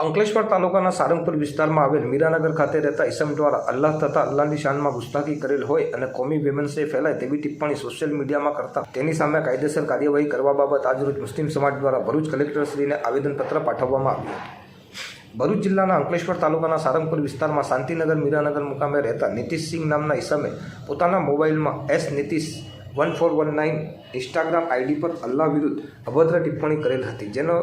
અંકલેશ્વર તાલુકાના સારંગપુર વિસ્તારમાં આવેલ મીરાનગર ખાતે રહેતા ઇસમ દ્વારા અલ્લાહ તથા અલ્લાહની શાનમાં ગુસ્તાખી કરેલ હોય અને કોમી વેમન્સે ફેલાય તેવી ટિપ્પણી સોશિયલ મીડિયામાં કરતા. તેની સામે કાયદેસર કાર્યવાહી કરવા બાબત આજરોજ મુસ્લિમ સમાજ દ્વારા ભરૂચ કલેક્ટરશ્રીને આવેદનપત્ર પાઠવવામાં આવ્યું ભરૂચ જિલ્લાના અંકલેશ્વર તાલુકાના સારંગપુર વિસ્તારમાં શાંતિનગર મીરાનગર મુકામે રહેતા નીતિશસિંહ નામના ઇસમે પોતાના મોબાઈલમાં S Nitish one four one nine Instagram ID પર અલ્લાહ વિરુદ્ધ અભદ્ર ટિપ્પણી કરેલ હતી. જેનો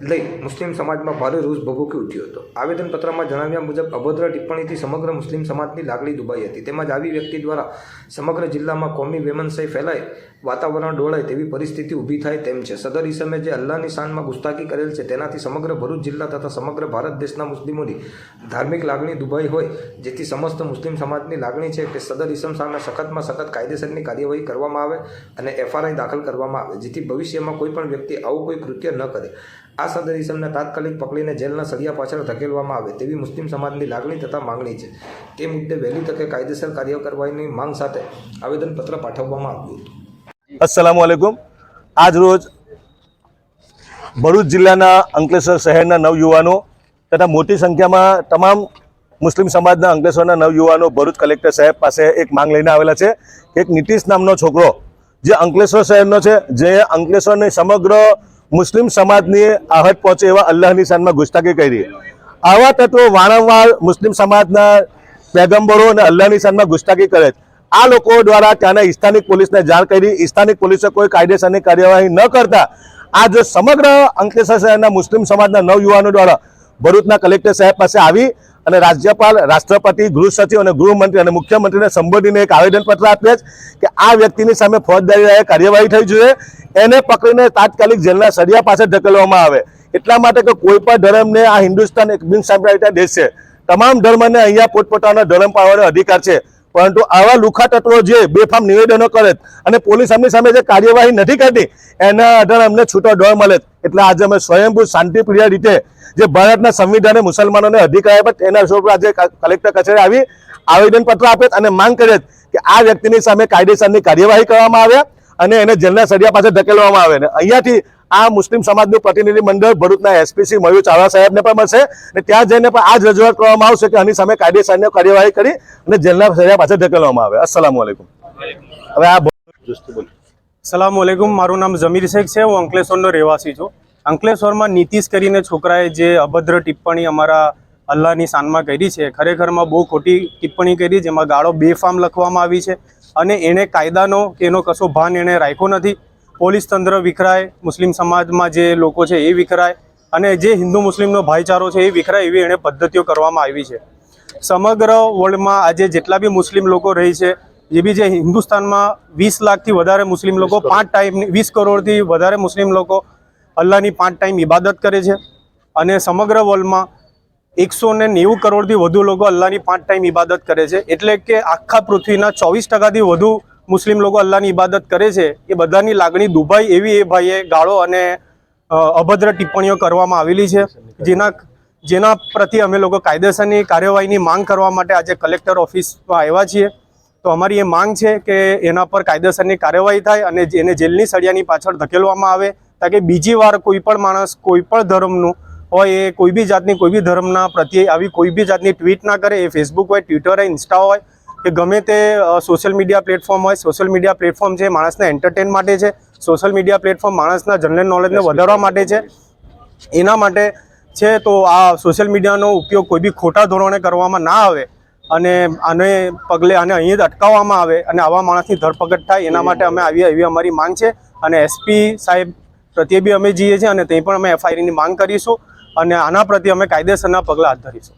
લઈ મુસ્લિમ સમાજમાં ભારે રોષ ભભૂકી ઉઠ્યો હતો. આવેદનપત્રમાં જણાવ્યા મુજબ, અભદ્ર ટિપ્પણીથી સમગ્ર મુસ્લિમ સમાજની લાગણી દુબાઈ હતી. તેમજ આવી વ્યક્તિ દ્વારા સમગ્ર જિલ્લામાં કોમી વેમનશય ફેલાય, વાતાવરણ ડોળાય તેવી પરિસ્થિતિ ઊભી થાય તેમ છે. સદર ઈસમે જે અલ્લાહની શાનમાં ગુસ્તાકી કરેલ છે, તેનાથી સમગ્ર ભરૂચ જિલ્લા તથા સમગ્ર ભારત દેશના મુસ્લિમોની ધાર્મિક લાગણી દુબાઈ હોય, જેથી સમસ્ત મુસ્લિમ સમાજની લાગણી છે કે સદર ઈસમ સામે સખતમાં સખત કાયદેસરની કાર્યવાહી કરવામાં આવે અને એફઆરઆઈ દાખલ કરવામાં આવે, જેથી ભવિષ્યમાં કોઈ પણ વ્યક્તિ આવું કોઈ કૃત્ય ન કરે. આ સદર ઇસમને તાત્કાલિક પકડીને જેલના સળિયા પાછળ ધકેલવામાં આવે તેવી મુસ્લિમ સમાજની લાગણી તથા માંગણી છે. તે મુદ્દે વહેલી તકે કાયદેસર કાર્ય માંગ સાથે આવેદનપત્ર પાઠવવામાં આવ્યું હતું. અસલામ આલેકુમ રોજ ભરૂચ જિલ્લાના અંકલેશ્વર શહેરના નવયુવાનો તથા મોટી સંખ્યામાં તમામ મુસ્લિમ સમાજના અંકલેશ્વરના નવયુવાનો ભરૂચ કલેક્ટર સાહેબ પાસે એક માંગ લઈને આવેલા છે એક નીતિશ નામનો છોકરો જે અંકલેશ્વર શહેરનો છે, જે અંકલેશ્વરની સમગ્ર મુસ્લિમ સમાજની આહત પહોંચે એવા અલ્લાહની શાનમાં ગુસ્તાકી કરી. આવા તત્વો વારંવાર મુસ્લિમ સમાજના પેગમ્બરો અને અલ્લાહની શાનમાં ગુસ્તાકી કરે છે. આ લોકો દ્વારા ત્યાંના સ્થાનિક પોલીસને જાણ કરી. સ્થાનિક પોલીસે કોઈ કાયદેસરની કાર્યવાહી ન કરતા. આજ સમગ્ર અંકલેશ્વર શહેરના મુસ્લિમ સમાજના નવ યુવાનો દ્વારા ભરૂચના કલેક્ટર સાહેબ પાસે આવી અને રાજ્યપાલ, રાષ્ટ્રપતિ, ગૃહ સચિવ અને ગૃહમંત્રી અને મુખ્યમંત્રીને સંબોધીને એક આવેદનપત્ર આપ્યા છે કે આ વ્યક્તિની સામે ફોજદારી કાર્યવાહી થઈ જોઈએ. એને પકડીને તાત્કાલિક જેલના સળિયા પાસે ધકેલવામાં આવે. એટલા માટે કે કોઈ પણ ધર્મને આ હિન્દુસ્તાન એક બિન સાંપ્રદાયિક દેશ છે. તમામ ધર્મને અહીંયા પોતપોતાનો ધર્મ પાળવાનો અધિકાર છે. પરંતુ આવા લુખા તત્વો જે બેફામ નિવેદનો કરે અને પોલીસ એમની સામે જે કાર્યવાહી નથી કરતી, એના આધારે અમને છૂટો ડર મળે. એટલે આજે અમે સ્વયંભૂ શાંતિપ્રિય રીતે જે ભારતના સંવિધાને મુસલમાનોને અધિકાર આપ્યા એના સ્વરૂપે આજે કલેક્ટર કચેરી આવી આવેદનપત્ર આપે અને માંગ કરે કે આ વ્યક્તિની સામે કાયદેસરની કાર્યવાહી કરવામાં આવે અને એને જેલના સળિયા પાસે ધકેલવામાં આવે. ને અહીંયાથી આ મુસ્લિમ સમાજનું પ્રતિનિધિ મંડળ ભરૂચના એસપીસી મયુર ચાવડા સાહેબને પણ મળશે અને ત્યાં જઈને પણ આ જ રજૂઆત કરવામાં આવશે કે આની સામે કાયદેસરની કાર્યવાહી કરી અને જેલના સળિયા પાસે ધકેલવામાં આવે. અસલામ હવે આ સલામ વાલેકુમ મારું નામ જમીર શેખ છે. હું અંકલેશ્વરનો રહેવાસી છું. અંકલેશ્વરમાં નીતિશ કરીને છોકરાએ જે અભદ્ર ટિપ્પણી અમારા અલ્લાહની શાનમાં કરી છે, ખરેખરમાં બહુ ખોટી ટિપ્પણી કરી, જેમાં ગાળો બેફામ લખવામાં આવી છે અને એણે કાયદાનો કે એનો કશો ભાન એણે રાખ્યો નથી. પોલીસ તંત્ર વિખરાય, મુસ્લિમ સમાજમાં જે લોકો છે એ વિખરાય અને જે હિન્દુ મુસ્લિમનો ભાઈચારો છે એ વિખરાય એવી એણે પદ્ધતિઓ કરવામાં આવી છે. સમગ્ર વર્લ્ડમાં આજે જેટલા બી મુસ્લિમ લોકો રહી છે જે બી જે હિન્દુસ્તાનમાં વીસ લાખથી વધારે મુસ્લિમ લોકો પાંચ ટાઈમની વીસ કરોડથી વધારે મુસ્લિમ લોકો અલ્લાહની પાંચ ટાઈમ ઇબાદત કરે છે અને સમગ્ર વર્લ્ડમાં એકસો ને નેવું કરોડથી વધુ લોકો અલ્લાહની પાંચ ટાઈમ ઇબાદત કરે છે. એટલે કે આખા પૃથ્વીના ચોવીસ ટકાથી વધુ મુસ્લિમ લોકો અલ્લાહની ઇબાદત કરે છે. એ બધાની લાગણી દુભાઈ એવી એ ભાઈએ ગાળો અને અભદ્ર ટિપ્પણીઓ કરવામાં આવેલી છે. જેના જેના પ્રતિ અમે લોકો કાયદેસરની કાર્યવાહીની માંગ કરવા માટે આજે કલેક્ટર ઓફિસમાં આવ્યા છીએ. તો અમારી એ માંગ છે કે એના પર કાયદેસરની કાર્યવાહી થાય અને એને જેલની સળિયાની પાછળ ધકેલવામાં આવે તાકે બીજી વાર કોઈ પણ માણસ કોઈ પણ ધર્મનું હોય એ કોઈ બી જાતની કોઈ બી ધર્મના પ્રત્યે આવી કોઈ બી જાતની ટ્વીટ ના કરે એ ફેસબુક હોય ટ્વિટર હોય ઇન્સ્ટા હોય કે ગમે તે સોશિયલ મીડિયા પ્લેટફોર્મ હોય સોશિયલ મીડિયા પ્લેટફોર્મ છે માણસના એન્ટરટેન માટે છે સોશિયલ મીડિયા પ્લેટફોર્મ માણસના જનરલ નોલેજને વધારવા માટે છે. એના માટે છે તો આ સોશિયલ મીડિયાનો ઉપયોગ કોઈ બી ખોટા ધોરણે કરવામાં ના આવે. અને આને પગલે આને અહીં જ અટકાવવામાં આવે અને આવા માણસની ધરપકડ થાય, એના માટે અમે આવી એવી અમારી માંગ છે. અને એસપી સાહેબ પ્રત્યે બી અમે જઈએ છીએ અને તે પણ અમે એફઆઈઆરની માંગ કરીશું અને આના પ્રત્યે અમે કાયદેસરના પગલાં હાથ ધરીશું.